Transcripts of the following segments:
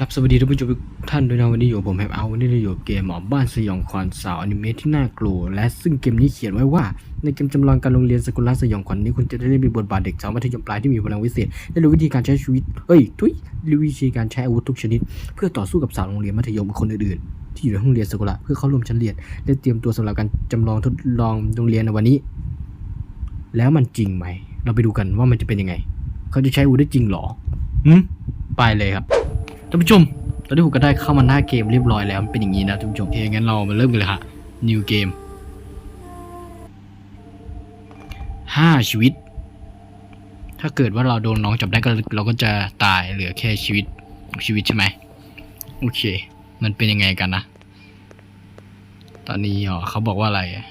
ครับสวัสดีท่านผู้ชมทุกท่านด้วยนะวันนี้อยู่ผมแฮปเอาวันนี้เราอยู่กับเกมหมอบ้านสยองขวัญสาวอนิเมะที่น่ากลัว และซึ่งเกมนี้เขียนไว้ว่า ในเกมจำลองการโรงเรียนสกุลสยองขวัญนี้คุณจะได้มีบทบาทเด็กสาวมัธยมปลายที่มีพลังวิเศษได้รู้วิธีการใช้ชีวิตเอ้ยทุยรู้วิธีการใช้อาวุธทุกชนิด เพื่อต่อสู้กับสาวโรงเรียนมัธยมคนอื่นๆที่อยู่ในห้องเรียนสกุลเพื่อเข้าร่วมชั้นเรียนและเตรียมตัวสำหรับการจำลองทดลองโรงเรียนในวันนี้ แล้วมันจริงไหม เราไปดูกันว่ามันจะเป็นยังไง เขาจะใช้อาวุธได้จริงหรอหืมไปเลยครับ ท่านผู้ชมตอนนี้ผมก็ได้เข้ามาหน้าเกมเรียบร้อยแล้วมันเป็นอย่างนี้นะท่านผู้ชมโอเคงั้นเรามาเริ่มกันเลยฮะ New Game ห้าชีวิต ถ้าเกิดว่าเราโดนน้องจับได้ก็เราก็จะตายเหลือแค่ชีวิตชีวิตใช่ไหมโอเค มันเป็นยังไงกันนะ ตอนนี้อ๋อเขาบอกว่าอะไรอะ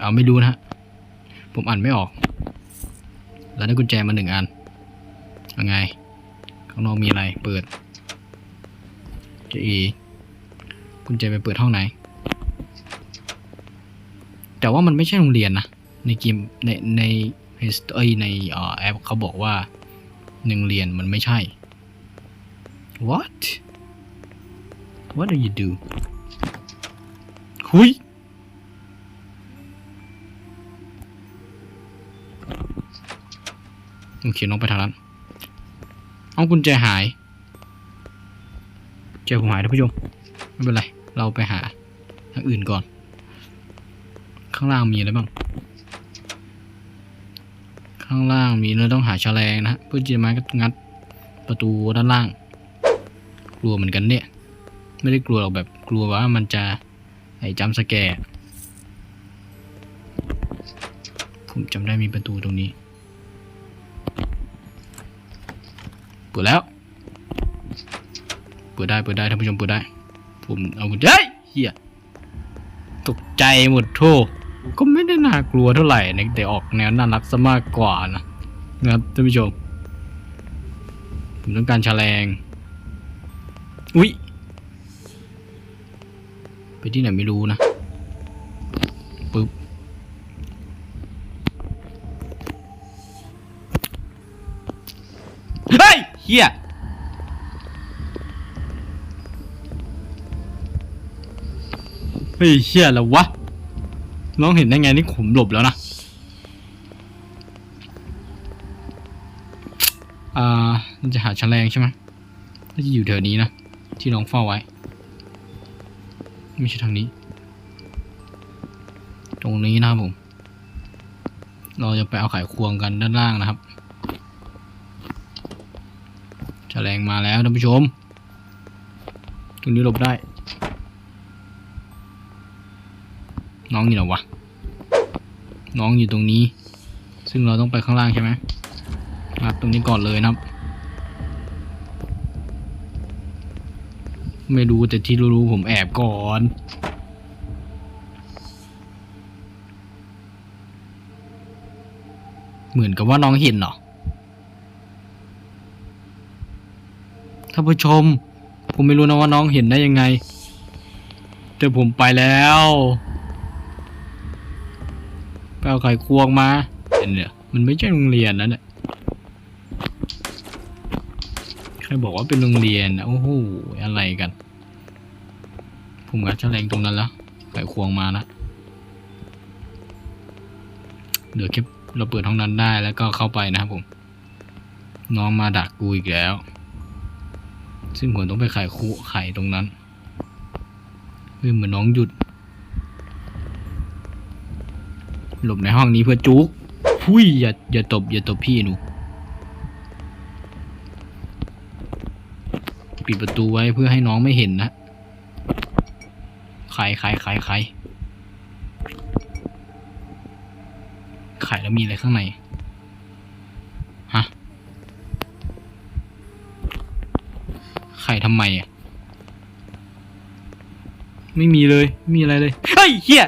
เอาไม่รู้นะฮะผมอ่านไม่ออก แล้วได้กุญแจมาหนึ่งอันยังไง ข้างนอกมีอะไร เปิดเจอีกุญแจไปเปิดห้องไหน แต่ว่ามันไม่ใช่โรงเรียนนะ ในเกมในในในเอ้ยในอแอปเขาบอกว่าหนึ่งเรียนมันไม่ใช่ what what do you do หุยโอเคน้องไปทางนั้น เอากุญแจหายเจอผมหายท่านผู้ชมไม่เป็นไร เราไปหาทางอื่นก่อน ข้างล่างมีอะไรบ้าง ข้างล่างมีเราต้องหาแฉลงนะเพื่อจะมางัดประตูด้านล่าง กลัวเหมือนกันเนี่ย ไม่ได้กลัวหรอกแบบกลัวว่ามันจะไอ้จัมสแกร์ผมจำได้มีประตูตรงนี้ เปิดแล้ว เปิดได้ เปิดได้ท่านผู้ชมเปิดได้ ผมเอากุญแจเฮ้ยเฮียตกใจหมดโทก็ไม่ได้น่ากลัวเท่าไหร่นะแต่ออกแนวน่ารักซะมากกว่านะนะครับท่านผู้ชม ผมต้องการแฉลง อุ๊ยไปที่ไหนไม่รู้นะปึ๊บเฮ้ย เฮียเฮ้ยเชี่ยแล้ววะน้องเห็นได้ไงนี่ผมหลบแล้วนะอ่าจะหาแฉลงใช่ไหมน่าจะอยู่แถวนี้นะ ที่น้องเฝ้าไว้ ไม่ใช่ทางนี้ ตรงนี้นะครับผม เราจะไปเอาไขควงกันด้านล่างนะครับ แฉลงมาแล้วท่านผู้ชม ตรงนี้หลบได้ น้องอยู่ไหนวะ น้องอยู่ตรงนี้ ซึ่งเราต้องไปข้างล่างใช่ไหมครับตรงนี้ก่อนเลยนะครับ ไม่รู้แต่ที่รู้ๆผมแอบก่อนเหมือนกับว่าน้องเห็นเหรอานผู้ชม ผมไม่รู้นะว่าน้องเห็นได้ยังไง แต่ผมไปแล้วไปเอาไข่ควงมาเห็นเนี่ยมันไม่ใช่โรงเรียนนะเนี่ยใครบอกว่าเป็นโรงเรียนนะโอ้โหอะไรกัน ผมงัดแฉลงตรงนั้นแล้วไข่ควงมานะเดี๋ยวแค่เราเปิดห้องนั้นได้แล้วก็เข้าไปนะครับผม น้องมาดักกูอีกแล้ว ซึ่งผมต้องไปไขคุไข่ตรงนั้นเฮ้ยเหมือนน้องหยุด หลบในห้องนี้เพื่อจุกพุ้ยอย่าอย่าตบอย่าตบพี่หนู ปิดประตูไว้เพื่อให้น้องไม่เห็นนะใครใครใครใครไข่แล้วมีอะไรข้างใน ฮะ ไข่ทำไมอะ ไม่มีเลยไม่มีอะไรเลย เฮ้ยเฮีย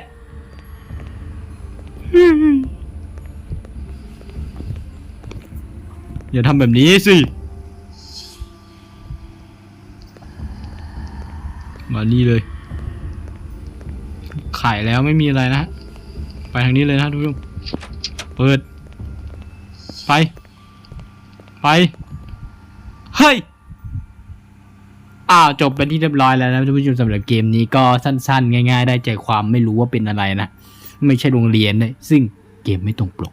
อย่าทำแบบนี้สิ มานี่เลย ขายแล้วไม่มีอะไรนะ ไปทางนี้เลยนะทุกท่านเปิด ไป ไป เฮ้ย อ้าวจบเป็นที่เรียบร้อยแล้วนะท่านผู้ชมสำหรับเกมนี้ก็สั้นๆ ง่ายๆ ได้ใจความไม่รู้ว่าเป็นอะไรนะ ไม่ใช่โรงเรียนเลยซึ่งเกมไม่ตรงปก